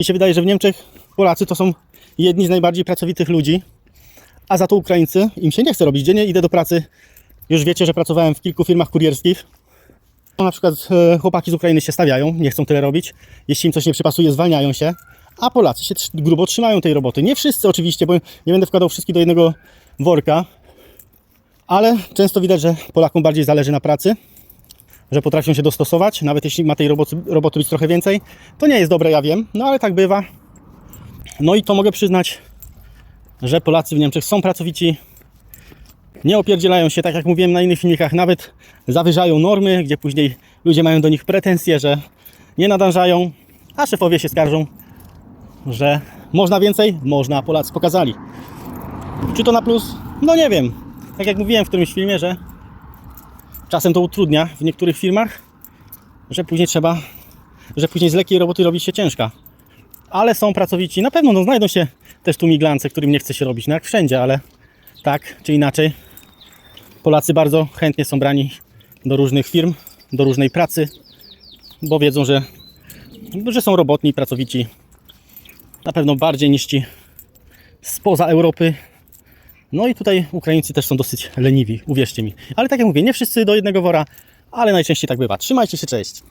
Mi się wydaje, że w Niemczech Polacy to są jedni z najbardziej pracowitych ludzi, a za to Ukraińcy im się nie chce robić. Dziennie idę do pracy. Już wiecie, że pracowałem w kilku firmach kurierskich. No, Na przykład e, chłopaki z Ukrainy się stawiają, nie chcą tyle robić. Jeśli im coś nie przypasuje, zwalniają się. A Polacy się grubo trzymają tej roboty. Nie wszyscy oczywiście, bo nie będę wkładał wszystkich do jednego worka. Ale często widać, że Polakom bardziej zależy na pracy że potrafią się dostosować, nawet jeśli ma tej roboty, roboty być trochę więcej. To nie jest dobre, ja wiem, no ale tak bywa. No i to mogę przyznać, że Polacy w Niemczech są pracowici, nie opierdzielają się, tak jak mówiłem na innych filmikach, nawet zawyżają normy, gdzie później ludzie mają do nich pretensje, że nie nadążają, a szefowie się skarżą, że można więcej, można, Polacy pokazali. Czy to na plus? No nie wiem. Tak jak mówiłem w którymś filmie, że czasem to utrudnia w niektórych firmach, że później trzeba, że później z lekkiej roboty robi się ciężka. Ale są pracowici, na pewno no, znajdą się też tu miglance, którym nie chce się robić, no jak wszędzie, ale tak czy inaczej Polacy bardzo chętnie są brani do różnych firm, do różnej pracy, bo wiedzą, że, że są robotni, pracowici. Na pewno bardziej niż ci spoza Europy, no i tutaj Ukraińcy też są dosyć leniwi, uwierzcie mi. Ale tak jak mówię, nie wszyscy do jednego wora, ale najczęściej tak bywa. Trzymajcie się, cześć.